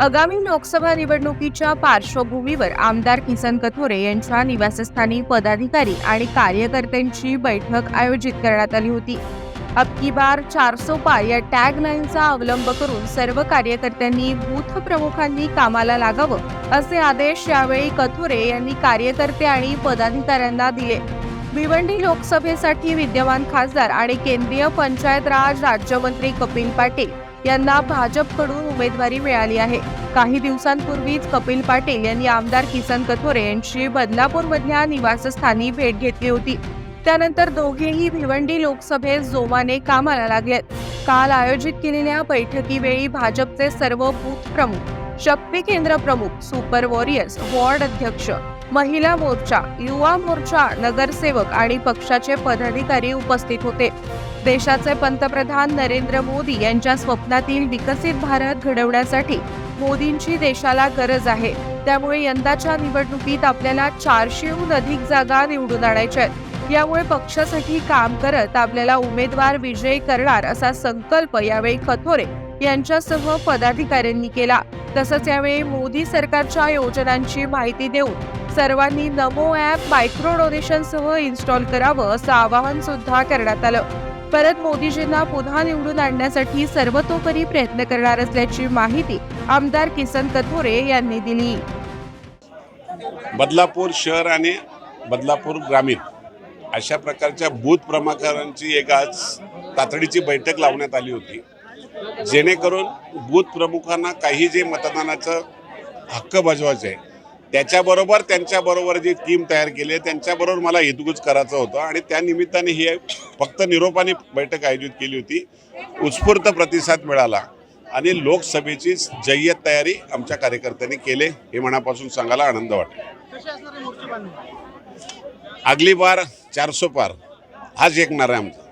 आगामी लोकसभा निवडणुकीच्या पार्श्वभूमीवर आमदार किसन कथोरे यांच्या निवासस्थानी पदाधिकारी आणि कार्यकर्त्यांची बैठक आयोजित करण्यात आली होती. अब की बार चारसो पार या टॅग लाईनचा अवलंब करून सर्व कार्यकर्त्यांनी बूथ प्रमुखांनी कामाला लागावं असे आदेश यावेळी कथोरे यांनी कार्यकर्ते आणि पदाधिकाऱ्यांना दिले. भिवंडी लोकसभेसाठी विद्यमान खासदार आणि केंद्रीय पंचायत राज राज्यमंत्री कपिल पाटील यांना भाजपकडून उमेदवारी मिळाली आहे. काही दिवसांपूर्वीच कपिल पाटील यांनी आमदार किसन कथोरे यांची बदलापूरमधल्या निवासस्थानी भेट घेतली होती. त्यानंतर दोघेही भिवंडी लोकसभेत जोमाने कामाला लागलेत काल आयोजित केलेल्या बैठकीवेळी भाजपचे सर्व बूथ प्रमुख शक्ती केंद्र प्रमुख सुपर वॉरियर्स वॉर्ड अध्यक्ष महिला मोर्चा युवा मोर्चा नगरसेवक आणि पक्षाचे पदाधिकारी उपस्थित होते. देशाचे पंतप्रधान नरेंद्र मोदी यांच्या स्वप्नातील विकसित भारत घडवण्यासाठी मोदींची देशाला गरज आहे. त्यामुळे यंदाच्या निवडणुकीत आपल्याला चारशेहून अधिक जागा निवडून आणायच्या आहेत. यामुळे पक्षासाठी काम करत आपल्याला उमेदवार विजयी करणार असा संकल्प यावेळी कथोरे यांच्यासह पदाधिकाऱ्यांनी केला. तसंच यावेळी मोदी सरकारच्या योजनांची माहिती देऊन सर्वांनी नमो ॲप मायक्रो डोनेशनसह इन्स्टॉल करावं असं आवाहन सुद्धा करण्यात आलं. परत मोदीजींना पुन्हा निवडून आणण्यासाठी सर्वतोपरी प्रयत्न करणार असल्याची माहिती आमदार किसन कथोरे यांनी दिली. बदलापूर शहर आणि बदलापूर ग्रामीण अशा प्रकारच्या बूथ प्रमुखांची एक आज तातडीची बैठक लावण्यात आली होती. जेणेकरून बूथ प्रमुखांना काही जे मतदानाचं हक्क बजवायचे आहे त्याच्याबरोबर त्यांच्याबरोबर जी टीम तयार केली आहे त्यांच्याबरोबर मला हितगुज करायचं होतं आणि त्या निमित्ताने ही फक्त निरोपाने बैठक आयोजित केली होती. उत्स्फूर्त प्रतिसाद मिळाला आणि लोकसभेची जय्यत तयारी आमच्या कार्यकर्त्यांनी केले हे मनापासून सांगायला आनंद वाटतो. अगली बार चारसो पार. हाच एक नारा आहे आमचा.